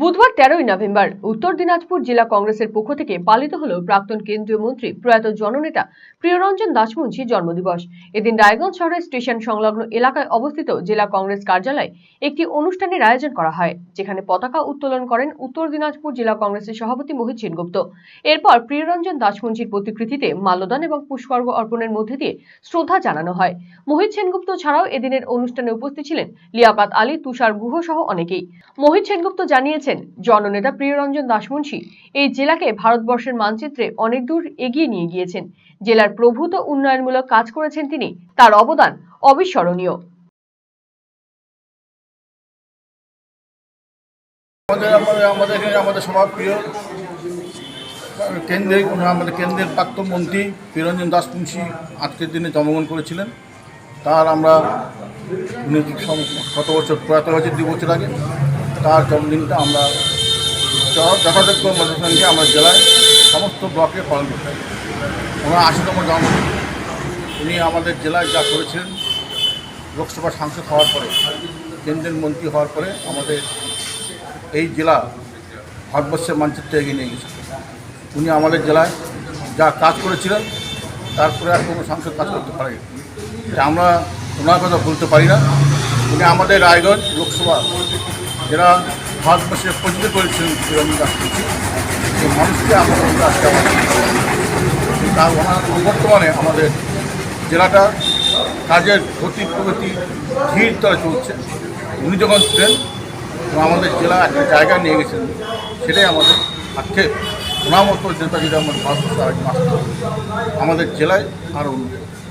বুধবার তেরোই নভেম্বর উত্তর দিনাজপুর জেলা কংগ্রেসের পক্ষ থেকে পালিত হল প্রাক্তন কেন্দ্রীয় মন্ত্রী প্রয়াত জননেতা প্রিয়রঞ্জন দাসমুন্সির জন্মদিবস। এদিন রায়গঞ্জ শহরের স্টেশন সংলগ্ন এলাকায় অবস্থিত জেলা কংগ্রেস কার্যালয়ে একটি অনুষ্ঠানের আয়োজন করা হয়, যেখানে পতাকা উত্তোলন করেন উত্তর দিনাজপুর জেলা কংগ্রেসের সভাপতি মোহিত সেনগুপ্ত। এরপর প্রিয়রঞ্জন দাসমুন্সির প্রতিকৃতিতে মাল্যদান এবং পুষ্পার্ঘ অর্পণের মধ্যে দিয়ে শ্রদ্ধা জানানো হয়। মোহিত সেনগুপ্ত ছাড়াও এদিনের অনুষ্ঠানে উপস্থিত ছিলেন লিয়াকাত আলী, তুষার গুহ সহ অনেকেই। মোহিত সেনগুপ্ত জানিয়েছেন জননেতা প্রিয়রঞ্জন দাসমুন্সী এই জেলাকে ভারতবর্ষের মানচিত্রে অনেক দূর এগিয়ে নিয়ে গিয়েছেন। জেলার প্রভূত উন্নয়নমূলক কাজ করেছেন তিনি। তার অবদান অবিস্মরণীয়। আমাদের আমাদের এখানে আমাদের সবার প্রিয়, কেন্দ্রের আমাদের কেন্দ্রের প্রাক্তন মন্ত্রী চিরঞ্জন দাস আজকের দিনে জন্মগ্রহণ করেছিলেন। তার আমরা উনি কত বছর প্রয়াত হয়েছে, দু বছর আগে। তার জন্মদিনটা আমরা যথাযোগ্য মধ্যে আমরা জেলায় সমস্ত ব্লকে পালন করতে ওনার আশিতম জন্মদিন উনি আমাদের জেলায় যা করেছিলেন, লোকসভা সাংসদ হওয়ার পরে, কেন্দ্রের মন্ত্রী হওয়ার পরে আমাদের এই জেলা ভারতবর্ষের মানচিত্রে এগিয়ে নিয়ে গেছে। উনি আমাদের জেলায় যা কাজ করেছিলেন তারপরে আর কোনো সাংসদ কাজ করতে পারেনি। আমরা ওনার কথা বলতে পারি না। উনি আমাদের রায়গঞ্জ লোকসভা। যারা ভারতবর্ষে পরিচিত করেছিলেন চিরঞ্জন দাস মুন্সি, সেই মানুষকে আমরা আজকে আমাদের তার ওনার বর্তমানে আমাদের জেলাটা কাজের গতি প্রগতি ধীর চলছে। উনি যখন ছিলেন আমাদের জেলা একটা জায়গায় নিয়ে গেছেন। সেটাই আমাদের আক্ষেপ। ওনার মতো নেতা যদি আমাদের ভারতবর্ষে আমাদের জেলায় আরও উন্নত